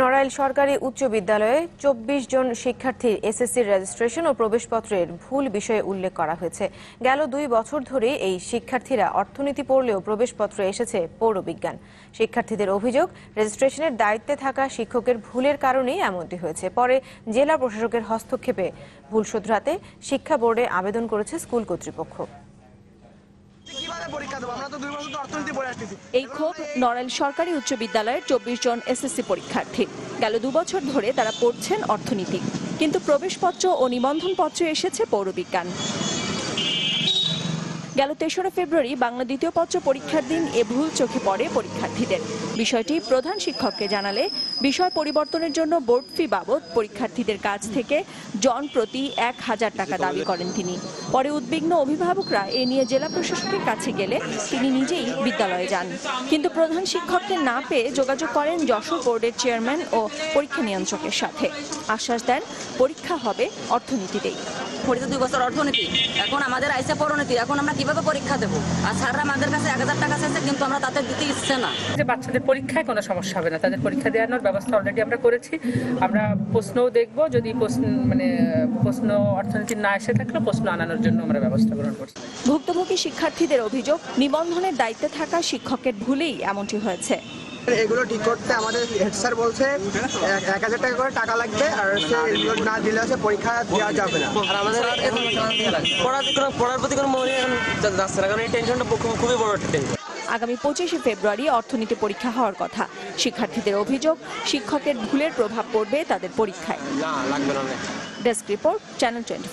নড়াইল সরকারি উচ্চ বিদ্যালয়ে চব্বিশ জন শিক্ষার্থীর এসএসসির রেজিস্ট্রেশন ও প্রবেশপত্রের ভুল বিষয়ে উল্লেখ করা হয়েছে। গেল দুই বছর ধরে এই শিক্ষার্থীরা অর্থনীতি পড়লেও প্রবেশপত্র এসেছে পৌরবিজ্ঞান শিক্ষার্থীদের অভিযোগ, রেজিস্ট্রেশনের দায়িত্বে থাকা শিক্ষকের ভুলের কারণেই এমনটি হয়েছে। পরে জেলা প্রশাসকের হস্তক্ষেপে ভুল শুধরাতে শিক্ষা বোর্ডে আবেদন করেছে স্কুল কর্তৃপক্ষ। এই ক্ষোভ নড়াইল সরকারি উচ্চ বিদ্যালয়ের চব্বিশ জন এসএসসি পরীক্ষার্থী। গেল দুবছর ধরে তারা পড়ছেন অর্থনীতি। কিন্তু প্রবেশপত্র ও নিবন্ধন পত্র এসেছে পৌরবিজ্ঞান। গেল তেসরা ফেব্রুয়ারি বাংলা দ্বিতীয় পত্র পরীক্ষার দিন এ ভুল চোখে পড়ে পরীক্ষার্থীদের। বিষয়টি প্রধান শিক্ষককে জানালে বিষয় পরিবর্তনের জন্য বোর্ড ফি বাবদ পরীক্ষার্থীদের কাছ থেকে জন প্রতি এক হাজার টাকা দাবি করেন তিনি। পরে উদ্বিগ্ন অভিভাবকরা এ নিয়ে জেলা প্রশাসকের কাছে গেলে তিনি নিজেই বিদ্যালয়ে যান। কিন্তু প্রধান শিক্ষককে না পেয়ে যোগাযোগ করেন যশোর বোর্ডের চেয়ারম্যান ও পরীক্ষা নিয়ন্ত্রকের সাথে। আশ্বাস দেন, পরীক্ষা হবে অর্থনীতিতেই। পড়েছে দুই বছর অর্থনীতি। এখন আমাদের আইসে পরিণতি এখন আমরা কীভাবে পরীক্ষা দেবো? আর স্যাররা আমাদের কাছে এক হাজার টাকা চাইছে কিন্তু আমরা তাদের দিতে ইচ্ছে না। যে বাচ্চাদের পরীক্ষায় কোনো সমস্যা হবে না তাদের পরীক্ষা দেওয়ানোর ব্যবস্থা অলরেডি আমরা করেছি। আমরা প্রশ্নও দেখব যদি প্রশ্ন মানে প্রশ্ন অর্থনীতি না এসে থাকলে প্রশ্ন আনানোর জন্য আমরা ব্যবস্থা গ্রহণ করছি। ভুক্তভোগী শিক্ষার্থীদের অভিযোগ নিবন্ধনের দায়িত্বে থাকা শিক্ষকের ভুলেই এমনটি হয়েছে। এগুলো ঠিক করতে আমাদের হেড স্যার বলছে এক- হাজার টাকা করে টাকা লাগবে আর সে এগুলো না দিলে হচ্ছে পরীক্ষা দেওয়া যাবে না। আর আমাদের এখন পড়ার কোনো পড়ার প্রতি কোনো মনে এখন যাচ্ছে না কারণ এই টেনশনটা খুব- খুবই বড় একটা টেনশন আগামী পঁচিশে ফেব্রুয়ারি অর্থনীতি পরীক্ষা হওয়ার কথা। শিক্ষার্থীদের অভিযোগ শিক্ষকের ভুলের প্রভাব পড়বে তাদের পরীক্ষায়। Desk report channel twenty